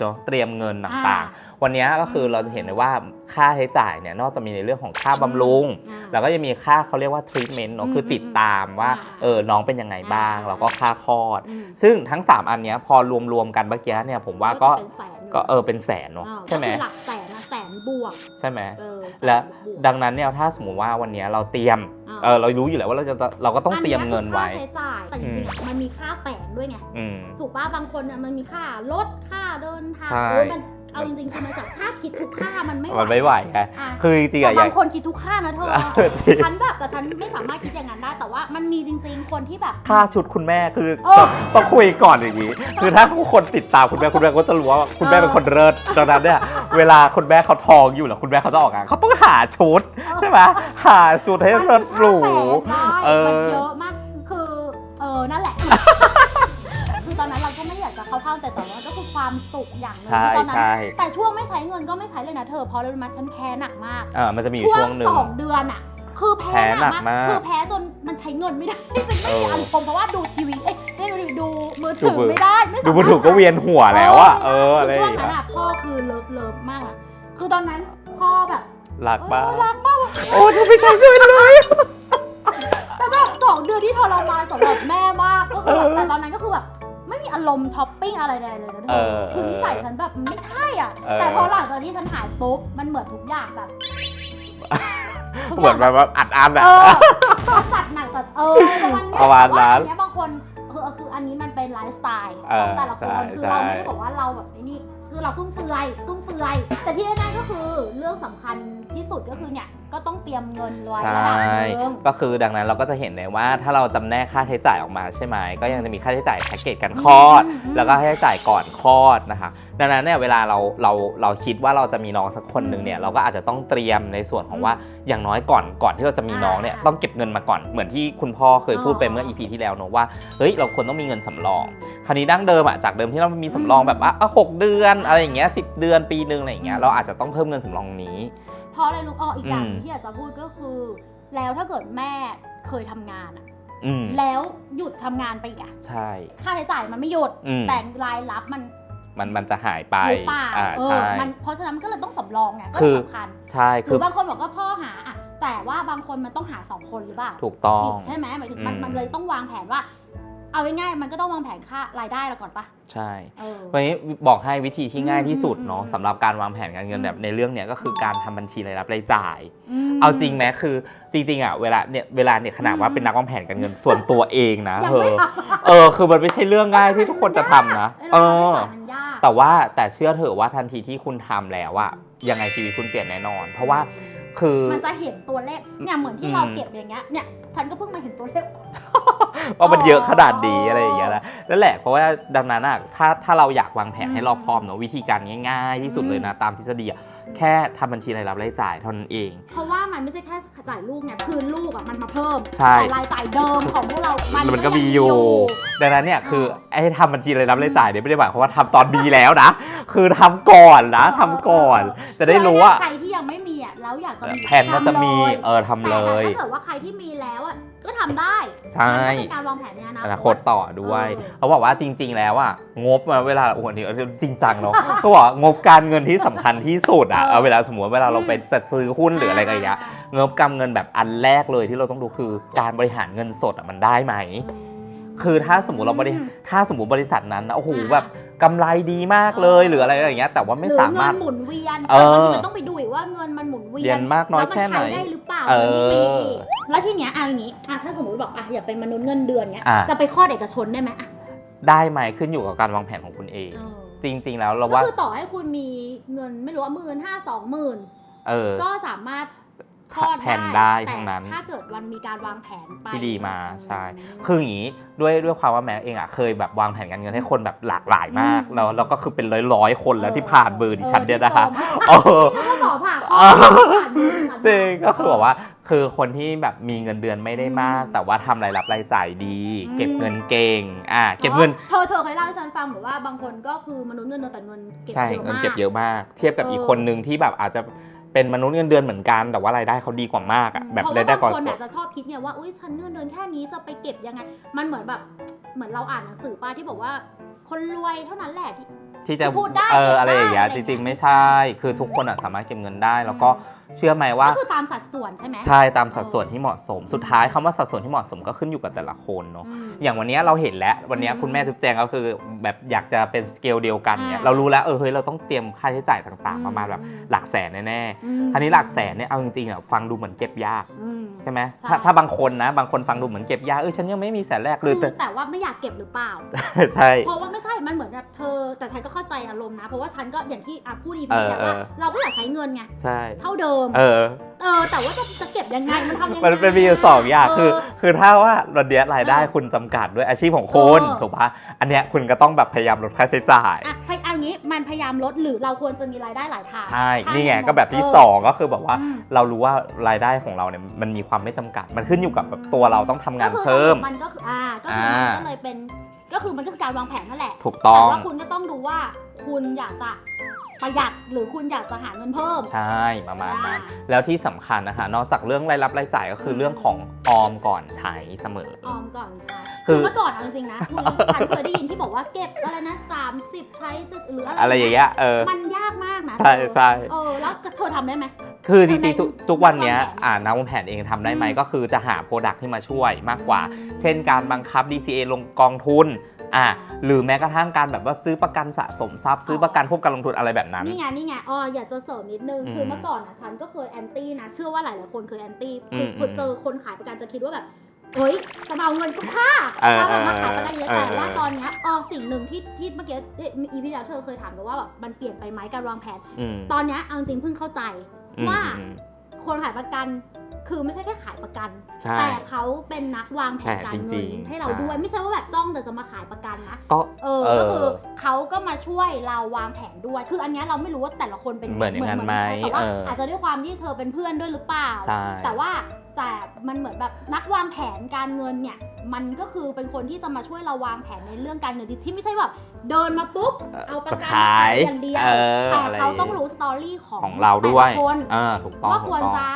เนาะเตรียมเงินต่างๆ วันนี้ก็คือเราจะเห็นได้ว่าค่าใช้จ่ายเนี่ยนอกจากมีในเรื่องของค่าบำรุงอ่าแล้วก็จะมีค่าเขาเรียกว่าทรีทเมนต์เนาะอืมคือติดตามว่าอ่าเออน้องเป็นยังไงบ้างอ่าแล้วก็ค่าคลอดอืมซึ่งทั้ง 3 อันเนี้ยพอรวมๆกันเมื่อกี้เนี่ยผมว่าก็เป็นแสนอยู่ก็เออเป็นแสนเนาะอ่าใช่ไหมก็คือหลักแสนนะแสนบวก ใช่ไหมเออสนและบวกดังนั้นเนี่ยถ้าสมมติว่าวันเนี้ยเราเตรียมอ่า เออเรารู้อยู่แล้วว่าเราจะเราก็ต้องเตรียมเงินไว้อัคือค่าใช้จ่ายแต่จริงๆอะมันมีค่าแฝงด้วยไง อืม ถูกป่ะบางคนอะมันมีค่ารถค่าเดินทางใช่ โอ้ยมัน เอาจริงๆคือมันจากถ้าคิดทุกค่ามันไม่มันไม่ไหวไงอะคือจริงๆแต่อะอย่าบางงคนคิดทุกค่านะเธอเออจริง ฉันแบบแต่ฉันไม่สามารถคิดอย่างนั้นได้ แต่ว่ามันมีจริง ๆ คนที่แบบ ค่าชุดคุณแม่คือเออ ต้องต้องคุยก่อนอย่างนี้ คือถ้าทุกคนติดตามคุณแม่คุณแม่ก็จะรู้ว่าคุณแม่เป็นคนเลิศดังนั้นเนี่ยเวลาคุณแม่เขาทองอยู่แล้วคุณแม่เขาจะออกงานเขาต้องหาชุด ใช่ไหมหาชุดให้เลิศหรูเอเอออมันเยอะมาก คือ เออ นั่นแหละคือตอนนั้น เราก็ไม่อยากจะเข้าข้างแต่ตอนนั้นก็คือความสุขอย่างหนึงใช่ตอนนั้นใช่แต่ช่วงไม่ใช้เงินก็ไม่ใช้เลยนะเธอเพราะอะไรรู้ไหมฉันแพ้หนักมากอ่ามันจะมีอยู่ช่วงหนึ่ง สองเดือนอะคือแพ้แพ้หนักมากคือแพ้จนมันใช้เงินไม่ได้ จริงไม่เอมีออารมณ์เพราะว่าดูทีวีเอ้ยไม่ดูดูมือดูถือมือไม่ได้ไม่สามารถดูมือถือก็เวียนหัวแล้วอะเอออะไรอช่วย่างงนั้นเงี้ยอะพ่อคือเลิฟเลิฟมากอะคือตอนนั้นพ่อแบบรักบ้ากเออรักมากโอ้เธอไม่ใช่เงินเลย แต่แบบสองเดือนที่ทรมานสำหรับแม่มากก็คือแบบแต่ตอนนั้นก็คือแบบไม่มีอารมณ์ช้อปปิ้งอะไรใดๆเลยนะเธเอออคือนิสัยฉันแบบไม่ใช่อะ เออ แต่พอหลังจากที่ฉันหายปุ๊บ มันเหมือนทุกอย่างแบบทุกเหมือนแบบว่าอัดอันอะ เออจัดหนักจัดเออประมาณเนี้ยประมาณแต่ว่นั้นอันเนี้ยบางคนคือคืออันนี้มันเป็นไลฟ์สไตล์เอขอองแต่ละคนใช่คือเราไม่ใช่ได้บอกว่าเราแบบไอ้นี่คือเราฟุ่มเฟือยฟุ่มเฟือย แต่ที่แน่ๆก็คือเรื่องสำคัญที่สุดก็คือเนี่ย ก็ต้องเตรียมเงินไว้ใช่ระดับหนึง ก็คือดังนั้นเราก็จะเห็นเลยว่าถ้าเราจำแนกค่าใช้จ่ายออกมาใช่ไหมก็ยังจะมีค่าใช้จ่ายแพ็กเกจการคลอด อืมอืมแล้วก็ค่าใช้จ่ายก่อนคลอดนะคะ ดังนั้นเนี่ยเวลาเราเราเราคิดว่าเราจะมีน้องสักคนหนึ่งเนี่ยเราก็อาจจะต้องเตรียมในส่วนของว่าอย่างน้อยก่อนก่อนที่เราจะมีน้องเนี่ยอ่าต้องเก็บเงินมาก่อนเหมือนที่คุณพ่อเคยพูดไปอ๋อเมื่อ EP ที่แล้วเนอะว่าเฮ้ยเราควรต้องมีเงินสำรอง คราวนี้ดั้งเดิมอะจากเดิมที่เรามีสำรองแบบว่าอะหกเดือนอะไรอย่างเงี้ยสิเดือนปีหนึ่งอะไรอย่างเงี้ยเราอาจจะต้องเพิ่มเงินสำรองนี้ เพราะอะไรรู้อ๋ออีกอย่างอืมที่อยากจะพูดก็คือ แล้วถ้าเกิดแม่เคยทำงานอะอืมแล้วหยุดทำงานไปอีกอะใช่ ค่าใช้จ่ายมันไม่หยุดอืมแต่รายรับมันมันมันจะหายไปหรือเปล่าอ่าเออใช่มันเพราะฉะนั้นมันก็เลยต้องสำรองไงก็คือสำคัญใช่หคืรืออบางคนบอกว่าพ่อหาอะแต่ว่าบางคนมันต้องหาสองคนหรือเปล่าถูกต้องอีกใช่ไหมหมายถึงมันอืมมันเลยต้องวางแผนว่า เอาง่ายๆมันก็ต้องวางแผนค่ารายได้เราก่อนปะใช่เออ วันนี้บอกให้วิธีที่ง่ายที่สุดอืมเนาะอืมสำหรับการวางแผนการเงินอืม แบบในเรื่องเนี้ยก็คือการทำบัญชีรายรับรายจ่าย ม เอาจริงไหมคือจริงๆอะเวลาเนี่ยเวลาเนี่ยขนาดว่าอืม เป็นนักวางแผนการเงินส่วนตัวเองนะยังเอไม่อทำเออคือมันไม่ใช่เรื่องง่ายที่ทุกคนจะทำนะเอเออ อมันยาก แต่ว่าแต่เชื่อเถอะว่าทันทีที่คุณทำแล้วอะยังไงชีวิตคุณเปลี่ยนแน่นอน เพราะว่า คือมันจะเห็นตัวเลขเนี่ยเหมือนที่อืมเราเก็บอย่างเงี้ยเนี่ยฉันก็เพิ่งมาเห็นตัวเลข ว่ามันเยอะขนาดนี้อ๋อออะไรอย่างเงี้ยนะนั่นแหละเพราะว่าดังนั้นอะถ้าถ้าเราอยากวางแผนให้อืมรอบคอบเนอะวิธีการง่าย ๆ ที่สุดเลยนะตามทฤษฎีอะแค่ทำบัญชีรายรับรายจ่ายเท่านั้นเอง เพราะว่ามันไม่ใช่แค่จ่ายลูกไงคือลูกอะมันมาเพิ่มใช่แต่รายจ่ายเดิมของพวกเรามันมันก็มีอยู่ ดังนั้นเนี่ยคือไอ้ทำบัญชีรายรับรายจ่ายเนี่ยไม่ได้หมายความว่าทำตอนมีแล้วนะ คือทำก่อนนะทำก่อน จะได้รู้ว่าใครที่ยังไม่มีอะ แล้วอยากจะมีแผนว่าจะมีทำเลยเออทำเลย แต่ถ้าเกิดว่าใครที่มีแล้วอะก็ทำได้ใช่มันก็เป็นการวางแผนในอนาอนาคคตตต่อด้วยเออเขาบอกว่าจริง ๆ แล้วอะงบมาเวลาโอ้โหนี่จริงจังเนาะเขาบอกว่างบการเงินที่สำคัญที่สุดอะเออเอาเวลาสมมติเวลาเราไปซื้อหุ้นหรืออะไรกันอย่างเงี้ยอ่างบการเงินแบบอันแรกเลยที่เราต้องดูคือการบริหารเงินสดอะมันได้ไหม คือถ้าสมมติเราบริอืมถ้าสมมติบริษัทนั้นนะโอ้โหอ่าแบบกำไรดีมากเลยหรืออะไรอย่างเงี้ยแต่ว่าไม่สามารถหรือเงินหมุนเวียนเออบางทีมันต้องไปดูอีกว่าเงินมันหมุนเวีเวียนมากน้อยแค่ไหนล้วมัใช้ได้หรือเปล่าเอองินที่มีอีกแล้วทีเนี้ยเอาอย่างนี้อะถ้าสมมติบอกอะอยากเป็นมนุษย์เงินเดือนเนี้ยอะจะไปคลอดเอกชนได้ไหมอะได้ไหมขึ้นอยู่กับการวางแผนของคุณเองเออจริง ๆ แล้วเราก็ว่าคือต่อให้คุณมีเงินไม่รู้ว่าหมื่นห้าสองหมื่นเออก็สามารถ คลอดแผนได้แต่ทั้งนั้น ถ้าเกิดวันมีการวางแผนไปที่ดีมาใช่คืออย่างนี้ด้วยด้วยความว่าแม็กเองอะเคยแบบวางแผนการเงินให้คนแบบหลากหลายมากอืมแล้วแล้วก็คือเป็นร้อยร้อยๆคนแล้วที่ผ่านเบอร์ดิฉันเนี่ยนะคะเอเอออที่โทรมาหมอผ่าคลอเออดผ่านมือผ่านมือจริงก็คือแบบว่าคือคนที่แบบมีเงินเดือนไม่ได้มากอืมแต่ว่าทำรายรับรายจ่ายดีอืมเก็บเงินเก่งอ่าเก็บเงินเธอเธอเคยเล่าให้ฉันฟังแบบว่าบางคนก็คือมนุษย์เงินเดือนแต่เงินเก็บใช่เยอะเงินมากเก็บเยอะมาก เทียบกับเอออีอีกคนนึงที่แบบอาจจะ เป็นมนุษย์เงินเดือนเหมือนกัน แต่ว่ารายได้เขาดีกว่ามากอะแบบเพราะราว่ายได้บางก่อนคนอาจจะชอบคิดเนี่ยว่าอุ้ยฉันเงินเดือนแค่นี้จะไปเก็บยังไง มันเหมือนแบบเหมือนเราอ่านหนังสือป้าที่บอกว่า คนรวยเท่านั้นแหละที่ ที่จะพูดได้เออเก็บอะไรอย่างเงี้ยได้จอะไรริงๆเงี้ยไม่ใช่ คือทุกคนอะสามารถเก็บเงินได้ แล้วก็ เชื่อไหมว่าก็คือตามสัดส่วนใช่ไหมใช่ตามสัดส่วนที่เหมาะสม สุดท้ายคำว่าสัดส่วนที่เหมาะสมก็ขึ้นอยู่กับแต่ละคนเนาะอืมอย่างวันเนี้ยเราเห็นแล้ววันเนี้ยอืมคุณแม่ทุบแจงก็คือแบบอยากจะเป็นสเกลเดียวกันเนี่ยอ่าเรารู้แล้วเออเฮ้ยเราต้องเตรียมค่าใช้จ่ายต่างอืมๆประมาณแบบหลักแสนแน่อืมๆคราวนี้หลักแสนเนี่ยเอาจริงๆอะฟังดูเหมือนเก็บยากอืมใช่ไหมใช่ถ้าถ้าบางคนนะบางคนฟังดูเหมือนเก็บยากเออฉันยังไม่มีแสนแรกหคืรืออแต่แต่ว่าไม่อยากเก็บหรือเปล่าใช่เพราะ พูดอีพีเออแล้วว่าเออ เราก็อยากใช้เงินไงใช่ เท่าเดิม เออ เออ แต่ว่าจะจะเก็บยังไงมันทำยังไง มันเป็นมีอยู่สองอย่างคือเคือถ้าว่าวันเนี้ยรายได้เออคุณจำกัดด้วยอาชีพของคุณเออ ถูกปะอันเนี้ยคุณก็ต้องแบบพยายามลดค่าใช้จ่าย อะพยเอางี้มันพยายามลดหรือเราควรจะมีรายได้หลายทางใช่ถ้านี่ไงในมุมก็แบบที่เสองก็คือแบบว่าอืม เรารู้ว่ารายได้ของเราเนี่ยมันมีความไม่จำกัด มันขึ้นอยู่กับแบบตัวเราต้องทำงานก็คือเพิ่ม มันก็คืออ่าก็คือมันอ่าก็เลยเป็นก็คือมันก็คือการวางแผนนั่นแหละถูกต้แต่อง ว่าคุณก็ต้องดูว่า คุณอยากจะประหยัดหรือคุณอยากจะหาเงินเพิ่ม ใช่ประมาณนั้นอ่า แล้วที่สำคัญนะคะ นอกจากเรื่องรายรับรายจ่ายก็คือเรื่องของออมก่อนใช้เสมอ ออมก่อนใช้คืคืออเมื่อก่อนเอาจริงๆนะมึงฉันเคยได้ยินที่บอกว่าเก็บอะไรนะสามสิบใช้จะหรืออะไรอะไรอย่างเงี้ยเออ มันยากมากนะใช่ใช่ เออแล้วเธอทำได้ไหม คือจคือในริงๆทุกทุกวันเนี้ยนักวางแผนอ่านักวางแผนเองทำได้ไหมอืมก็คือจะหาโปรดักที่มาช่วยมากกว่า เช่นการบังคับ DCA ลงกองทุน อ่าหรือแม้กระทั่งการแบบว่าซื้อประกันสะสมทรัพย์ซื้อประกันควบการลงทุนอะไรแบบนั้น นี่ไงนี่ไงอ๋ออยากจะเสริมนิดนึงอืมคือเมื่อก่อนนะฉันก็เคยแอนตี้นะ เชื่อว่าหลายๆคนเคยแอนตี้คือมคือเจอคนขายประกันจะคิดว่าแบบเฮ้ยจะมาเอาเงินกูค่าเออถ้าแบบมาขายประกันเยอะเออแต่ว่าเออตอนเนี้ยเออสิ่งหนึ่งที่ที่เมื่อกี้อีพีแล้วเธอเคยถามกันว่าแบบมันเปลี่ยนไปไหมการวางแผนอืมตอนเนี้ยเอาจริงๆเพิ่งเข้าใจอืมว่าอืมคนขายประกัน คือไม่ใช่แค่ขายประกัน ใช่ แต่เขาเป็นนักวางแผนการจเงิรินงๆให้เราใช่ด้วยไม่ใช่ว่าแบบจ้องแต่จะมาขายประกันนะก็เออเออก็คือเขาก็มาช่วยเราวางแผนด้วย คืออันเนี้ยเราไม่รู้ว่าแต่ละคนเป็นเหมือนอย่างนั้นไหมแต่ว่าเออออาจจะด้วยความที่เธอเป็นเพื่อนด้วยหรือเปล่าใช่แต่ว่าแต่มันเหมือนแบบนักวางแผนการเงินเนี่ย มันก็คือเป็นคนที่จะมาช่วยเราวางแผนในเรื่องการเงินที่ไม่ใช่แบบเดินมาปุ๊บ เอาประจะกันขายอย่างเดียวเออแต่อะไรเขาต้องรู้สตอรี่ของของเราด้วยแต่ละคนเออถูกต้องว่าถูควกรต้องจะ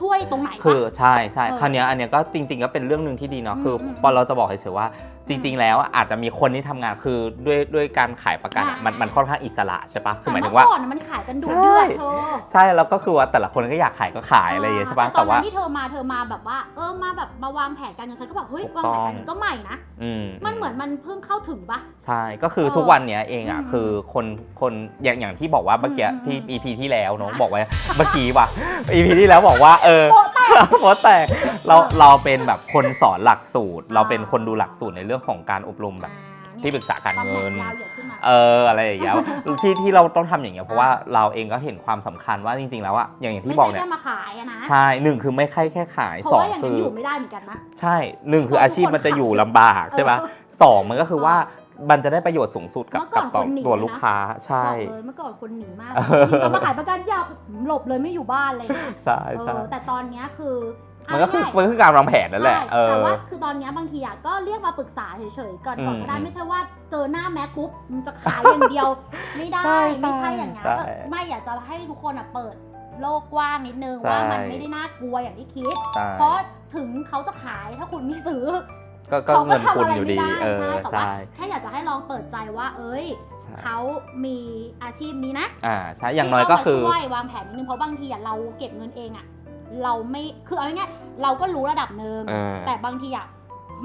ช่วยตรงไหนคือปะ ใช่ใช่เออคราวเนี้ยอันเนี้ยก็จริง ๆ ก็เป็นเรื่องหนึ่งที่ดีเนาะอืมคืออมพอเราจะบอกเฉยๆว่า จริง ๆ แล้วอาจจะมีคนที่ทำงานคือด้วยด้วยการขายประกันอะอ่ามัมันมันค่อนข้างอิสระใช่ปะคือแต่หมายถึเมื่งอว่าก่อนน่ะมันขายกันดุใช่เดือดเธอใช่แล้วก็คือว่าแต่ละคนก็อยากขายก็ขายอะไรอย่างเงี้ยใช่ปะตแต่อนว่า นั้นที่เธอมาเธอมาแบบว่า เออมาแบบมาวางแผนการเงินฉันก็แบบเฮ้ยถูกวางต้แผองนการเงินก็ใหม่นะอืม มันเหมือนมันเพิ่งเข้าถึงปะ ใช่ ก็คือเออทุกวันเนี้ยเองอะอืมคือคนคนอย่างอย่างที่บอกว่าเมื่อกี้อืมที่อืม EP ที่แล้วเนาะบอกไว้ เมื่อกี้ว่ะ EP ที่แล้วบอกว่า เออโป๊ะแตกโพสต์แต่เราเออเราเป็นแบบคนสอนหลักสูตร เราเป็นอ่าคนดูหลักสูตรในเรื่องของการอบรมแบบอ่าที่ปรึกษาการเงินตำแหยาวเหยียดขึ้นมาเอออะไรอย่างเงี้ยที่ที่เราต้องทำอย่างเงี้ยเพราะว่าเราเองก็เห็นความสำคัญว่าจริง ๆ แล้วอะอย่างอย่างที่บอกเนี่ยไม่ใช่แค่มาขายอะนะใช่หนึ่งคือไม่ใช่แค่ขายเพราะสองว่าอย่างคืนั้นออยู่ไม่ได้เหมือนกันนะใช่หนึ่งคืออาชีพมันจะอยู่ลำบากใช่ปะเออสองมันก็คือว่ามันจะได้ประโยชน์สูงสุดกับเมื่อก่กัอบนต่อคนหนีตัวนะลูกค้าใช่บอกเลยเมื่อก่อนคนหนีมากเออจะมาขายประกันยาหลบเลยไม่อยู่บ้านเลยนะใช่เอใช่อแต่ตอนเนี้ยคือ มันก็คือเอาง่ายๆมันก็คือการวางแผนนั่นแหละ ใช่เออ แต่ว่าคือตอนเนี้ยบางทีอะก็เรียกมาปรึกษาเฉยๆก่อนก่อนอืมก็ได้ไม่ใช่ว่าเจอหน้าแม็กปุ๊บมันจะขายอย่างเดียว ไม่ได้ใช่ไม่ใช่อย่างนั้นใช่ก็ไม่อยากจะให้ทุกคนอะเปิดโลกกว้างนิดนึงใช่ ว่ามันไม่ได้น่ากลัวอย่างที่คิด ใช่เพราะถึงเขาจะขายถ้าคุณไม่ซื้อก็ก็เขาเงินทำคุณอะไรอยู่ไม่ดีได้เออใช่แต่ว่าใช่แค่อยากจะให้ลองเปิดใจว่า เอ้ย ใช่เขามีอาชีพนี้นะอ่าใช่อย่างน้อยก็คือ ที่เข้ามาช่วยวางแผนนิดนึงเพราะบางทีอะเราเก็บเงินเองอะ เราไม่คือเอาง่ายๆเราก็รู้ระดับหนึ่งเออแต่บางทีอะ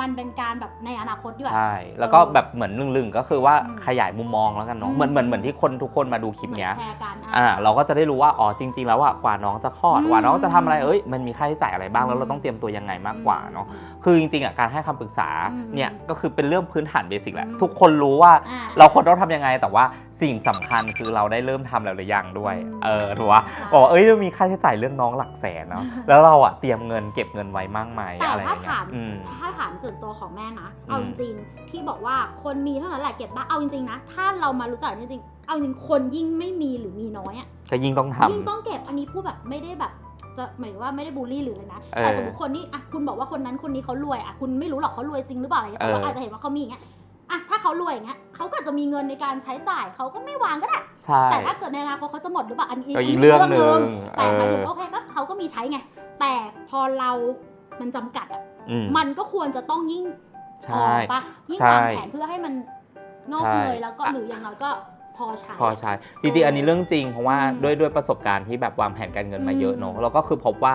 มันเป็นการแบบในอนาคตด้วย ใช่ แล้วก็เออแบบเหมือนลึงๆ ก็คือว่าอืมขยายมุมมองแล้วกันเนาะอืมเหมือนเหมือนเหมือนที่คนทุกคนมาดูคลิปเหมือนเนี้ยแชร์กันอ่า เราก็จะได้รู้ว่า อ๋อ จริง ๆ แล้วอะกว่าน้องจะคลอดอืมกว่าน้องจะทำอะไร เอ้ย มันมีค่าใช้จ่ายอะไรบ้าง แล้วเราต้องเตรียมตัวยังไงมากกว่าเนาะ คือจริงๆอะการให้คำปรึกษาอืมเนี่ยก็คือเป็นเรื่องพื้นฐานเบสิกแหละอืมทุกคนรู้ว่าอ่าเราควรต้องทำยังไง แต่ว่าสิ่งสำคัญคือเราได้เริ่มทำแล้วหรือยังด้วยอืมเออ ถูกปะบอกว่าเอ้ยมันมีค่าใช้จ่ายเรื่องน้องหลักแสนเนาะ แล้วเราอะเตรียมเงินเก็บเงินไว้มากมายแต่อะไรอถ้าย่างเงี้ถายมอืมถ้าถามส่วนตัวของแม่นะอืมเอาจริงๆที่บอกว่าคนมีเท่านั้นแหละเก็บได้เอาจริงๆนะ ถ้าเรามารู้จักจริงๆเอาจริงๆคนยิ่งไม่มีหรือมีน้อยอะก็ยิ่งต้องทำ ยิ่งต้องเก็บอันนี้พูดแบบไม่ได้แบบจะหมายถึงว่าไม่ได้บูลลี่หรืออะไรนะเออแต่สมมติคนนี้อะคุณบอกว่าคนนั้นคนนี้เขารวยอะคุณไม่รู้หรอกเขารวยจริงหรือเปล่าอะไรเงี้ยแต่ว่าเอออ อาจจะเห็นว่าเขามีอย่างเงี้ยอะถ้าเขารวยอย่างเงี้ยเขาก็อาจจะมีเงินในการใช้จ่ายเขาก็ไม่วางก็ได้ ใช่แต่ถ้าเกิดในอนาคตเขาจะหมดหรือเปล่าอันนี้ก็อีกเรื่องหนึ่งแต่หมายถึงเออโอเคก็เขาก็มีใช้ไง แต่พอเรา มันจำกัดอะอื มมันก็ควรจะต้องยิ่งใช่ออกปะยิ่งใช่วางแผนเพื่อให้มันงอกใช่เงยแล้วก็หรืออย่างน้อยก็พอใช้พอใช้จริงๆอันนี้เรื่องจริง เพราะว่าอืมด้วยด้วยประสบการณ์ที่แบบวางแผนการเงินมาเยอะเนอะอืมแล้วก็คือพบว่า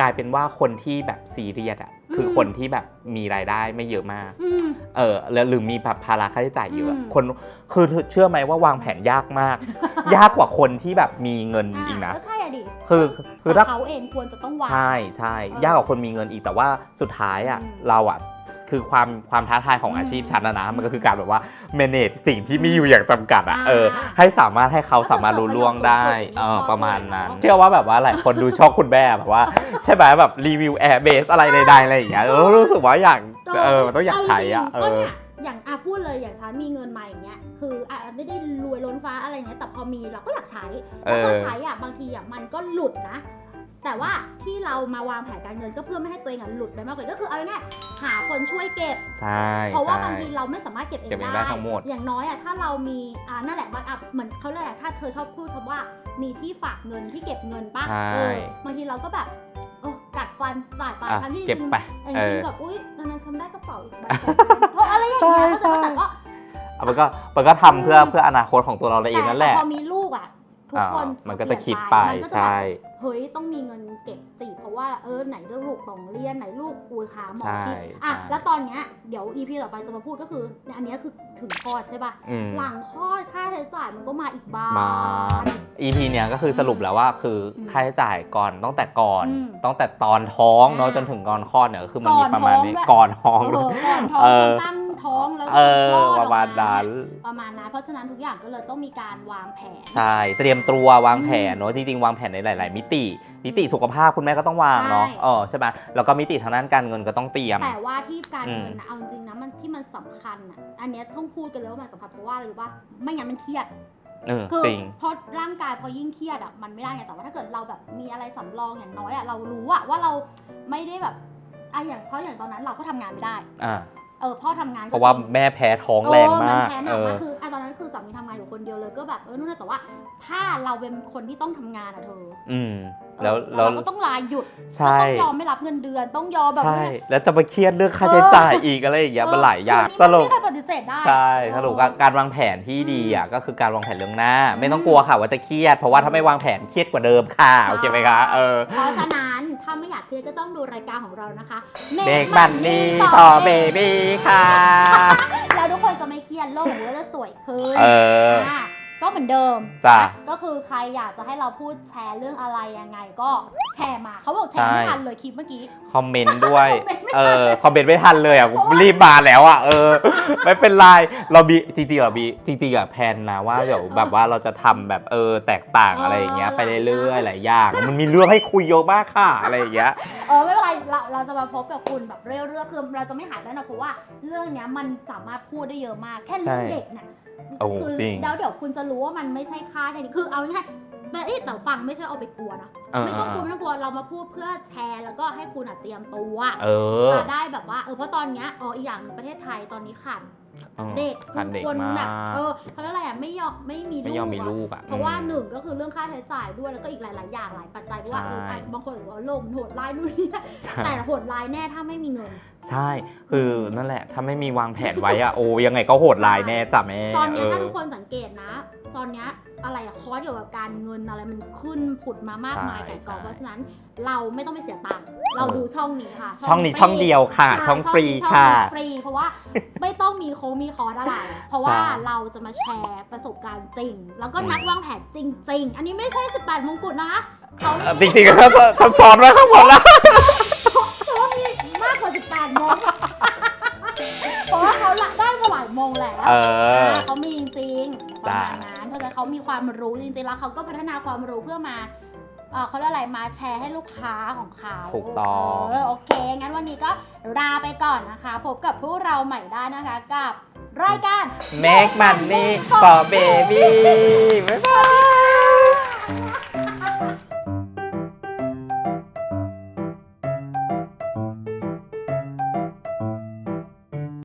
กลายเป็นว่าคนที่แบบซีเรียสอะคืออมคนที่แบบมีรายได้ไม่เยอะมากอืมเออแล้วหรือมีแบบภาระค่าใช้จ่ายเยอะอืมคนคือเชื่อไหมว่าวางแผนยากมาก ยากกว่าคนที่แบบมีเงินอีกนะก็ใช่อะดิ คือคือแต่ถ้าเขาเองควรจะต้องวางใช่ใช่เออยากกว่าคนมีเงินอีกแต่ว่าสุดท้ายอะอืมเราอะคือความความท้าทายของอืมอาชีพฉันนะนะมันก็คือการแบบว่า manage สิ่งที่มีอยู่อย่างจำกัดอะอ่าเออให้สามารถให้เขาสามารถรู้ล่วงได้ก็คือเออประโยชน์ประมาณนั้นเนอะเชื่อว่าแบบว่าหลายคนดูช่องคุณแม่แบบว่า ใช่ไหมแบบรีวิวแอร์เบสอะไรใดๆอะไรอย่างเงี้ยเออรู้สึกว่าอยากเออมันต้องอยากใช้อะเอก็อเนี่ย อย่างอาพูดเลยอย่างฉันมีเงินมาอย่างเงี้ยคืออะไม่ได้รวยล้นฟ้าอะไรเงี้ยแต่พอมีเราก็อยากใช้แล้วพอเออใช้อะบางทีอะมันก็หลุดนะ แต่ว่าที่เรามาวางแผนการเงินก็เพื่อไม่ให้ตัวเองอะหลุดไปมากกว่านี้ก็คือเอาง่ายๆหาคนช่วยเก็บใช่เพราะว่าใช่บางทีเราไม่สามารถเก็บเองเก็บเองได้ได้ทั้งหมดอย่างน้อยอะถ้าเรามีอ่านั่นแหละมันอะเหมือนเขาเรียกอะไรถ้าเธอชอบพูดคำว่ามีที่ฝากเงินที่เก็บเงินปะใช่เออบางทีเราก็แบบเออกัด ฟันจ่ายไปอะทั้งที่จเก็บริงไปแต่จเอริองๆแบบอุ้ยตอนนั้นฉันได้กระเป๋าอีกใบสองใบเพราะอะไรอย่างเงี้ยใช่เข้าใจปะแต่ก็ เอามันก็มันก็ทำเพื่อเพื่ออนาคตของตัวเราเองนั่นแหละ ต่พอมีลูกอะ ทุกคนอ่ามันก็จะคิดไปมันก็จะแบบใช่เฮ้ยต้องมีเงินเก็บสิเพราะว่าเออไหนลูกต้องเรียนไหนลูกอุยหาหมอใช่ที่อะใช่แล้วตอนเนี้ยเดี๋ยว EP ต่อไปจะมาพูดก็คือเนี่ยอันเนี้ยคือถึงคลอดใช่ป่ะอืมหลังคลอดค่าใช้จ่ายมันก็มาอีกบานมา EP เนี้ยก็คือสรุปแล้วว่าคืออมค่าใช้จ่ายก่อนตั้งแต่ก่อนอืมตั้งแต่ตอนท้องเนาะอ่าจนถึงก่อนคลอดเนี่ยก็คือมันมีก่อนประมาณนี้ท้องด้วยก่อนท้องเอด้วยอก่อนท้องเอจอนตั้ง ท้องแล้วก็เออคลอดประมาณนั้นประมาณนั้น เพราะฉะนั้นทุกอย่างก็เลยต้องมีการวางแผน ใช่เตรียมตัววางแผนเนาะจริงๆวางแผนในหลาย ๆ มิติมิติสุขภาพคุณแม่ก็ต้องวางเนาะใช่ เออใช่ไหมแล้วก็มิติทางด้านการเงินก็ต้องเตรียม แต่ว่าที่การเงินอืมนะเอาจริงๆนะมันที่มันสำคัญอะอันเนี้ยต้องพูดกันเลยว่ามันสำคัญเพราะว่าอะไรรู้ป่ะไม่งั้นมันเครียด เออคือจริง เพราะร่างกายพอยิ่งเครียดอะมันไม่ได้ไงแต่ว่าถ้าเกิดเราแบบมีอะไรสำรองอย่างน้อยอะเรารู้อะว่าเราไม่ได้แบบอะอย่างเพราะอย่างตอนนั้นเราก็ทำงานไม่ได้ อ่า เออพ่อทำงานเพก็ราะว่าจงแม่แพ้ท้องแรงมากเออมันแพ้หนัเอกอมากคืออะตอนนั้น คือสามีทำงานอยู่คนเดียวเลยก็แบบเออนู่นนะแต่ว่า ถ้าเราเป็นคนที่ต้องทำงานอะเธออืมเออแล้วเราแล้วก็ต้องลาหยุดใช่ก็ต้องยอมไม่รับเงินเดือนต้องยอมแบบใช่ว่าแล้วจะมาเครียดเรื่องค่าใช้จ่ายอีกอะไรอย่างเงี้ยมันหลายอย่างเสรุป ไม่มีใครปฏิเสธได้ ใช่เออสรุปว่าการวางแผนที่ดีอะก็คือการวางแผนเรื่องหน้า ไม่ต้องกลัวค่ะว่าจะเครียด เพราะว่าถ้าไม่วางแผนเครียดกว่าเดิมค่ะโอเคไหมคะเออ เพราะฉะนั้นถ้าไม่อยากเครียดก็ต้องดูรายการของเรานะคะเด็กบันนี่พอเบบี้ค่ะ แล้วทุกคนจะไม่เครียดโลกของเราจะสวยขึ้นเอออะก็เหมือนเดิม จ้ะ ก็คือใครอยากจะให้เราพูดแชร์เรื่องอะไรยังไงก็แชร์มาเขาบอกแชร์ไม่ใช่ ทันเลยคลิปเมื่อกี้ คอมเมนต์ด้วยคอมเมนต์ไม่ทันเออ คอมเมนต์ไม่ทันเลยอะกูรีบมาแล้วอะ เออ ไม่เป็นไร เราบีจริงๆอะบีจริงๆอะแพลนนะว่าเดี๋ยวแบบว่าเราจะทำแบบเออแตกต่างอะไรอย่างเงี้ยไปเรื่อยๆหลายอย่าง มันมีเรื่องให้คุยเยอะมากค่ะอะไรอย่างเงี้ย เออไม่เป็นไรเราเราจะมาพบกับคุณแบบเรื่อยๆคือเราจะไม่หายไปนะเพราะว่าเรื่องเนี้ยมันสามารถพูดได้เยอะมาก แค่เรื่องใช่ เด็กเนี่ย โอ้คืจริง แล้วเดี๋ยวคุณจะรู้ว่ามันไม่ใช่ค่าแค่นี้คือเอาง่ายๆแต่เอ๊ะแต่ฟังไม่ใช่เอาไปกลัวนะ เออไม่ต้องกลัวไม่ต้องกลัวเรามาพูดเพื่อแชร์แล้วก็ให้คุณอะเตรียมตัวเออจะได้แบบว่าเออเพราะตอนเนี้ยอ๋ออีกอย่างหนึ่งประเทศไทยตอนนี้ขาดอืมเด็กขาดเด็กคนมาแบบกเออเขาเรียกอะไรอะไม่ยอมไม่มีไม่ยอมมีะลูกอะเพราะว่าอืม หนึ่งก็คือเรื่องค่าใช้จ่ายด้วยแล้วก็อีกหลาย ๆ อย่างหลายปัจจัยเพราะว่าใช่เออไปบางคนบอกว่าโลกมันโหดร้ายนู่นนี่นั่นใช่แต่โหดร้ายแน่ถ้าไม่มีเงินใช่ คือนั่นแหละ ถ้าไม่มีวางแผนไว้อะโอ้ยังไงก็โหดร้ายแน่จ้ะแม่ตอนเนี้ยเออถ้าทุกคนสังเกตนะ ตอนเนี้ยอะไรอะคอร์สเกี่ยวกับการเงินอะไรมันขึ้นผุดมามากมายใช่ไก่กองใช่เพราะฉะนั้นเราไม่ต้องไปเสียตังค์เราเออดูช่องนี้ค่ะ ช่องนี้ฟรีช่องเดียวค่ะใช่องฟรีนี้ช่องค่ะฟรีเพราะว่าไม่ต้องมีโค้งมีคอร์สอะไร เพราะว่าใช่เราจะมาแชร์ประสบการณ์จริง แล้วก็นัดวางแผนจริง ๆ อันนี้ไม่ใช่ 18มงกุฎนะคะเขาเออจริงๆก็จะสอนไว้ข้างบนแล้วเขามีมา กกว่า18โมงเพราะว่าเขาละได้มาหลายโมงแล้วเออาเขามีจริงๆประจ้ะมาณนั้นเพราะฉะนั้นเขามีความรู้จริงๆแล้วเขาก็พัฒนาความรู้เพื่อมาเอ่อเขาเรียกอะไรมาแชร์ให้ลูกค้าของเขาถูกต้อง เออโอเค งั้นวันนี้ก็ลาไปก่อนนะคะ พบกับพวกเราใหม่ได้นะคะกับรายการ Make money for baby บ๊ายบาย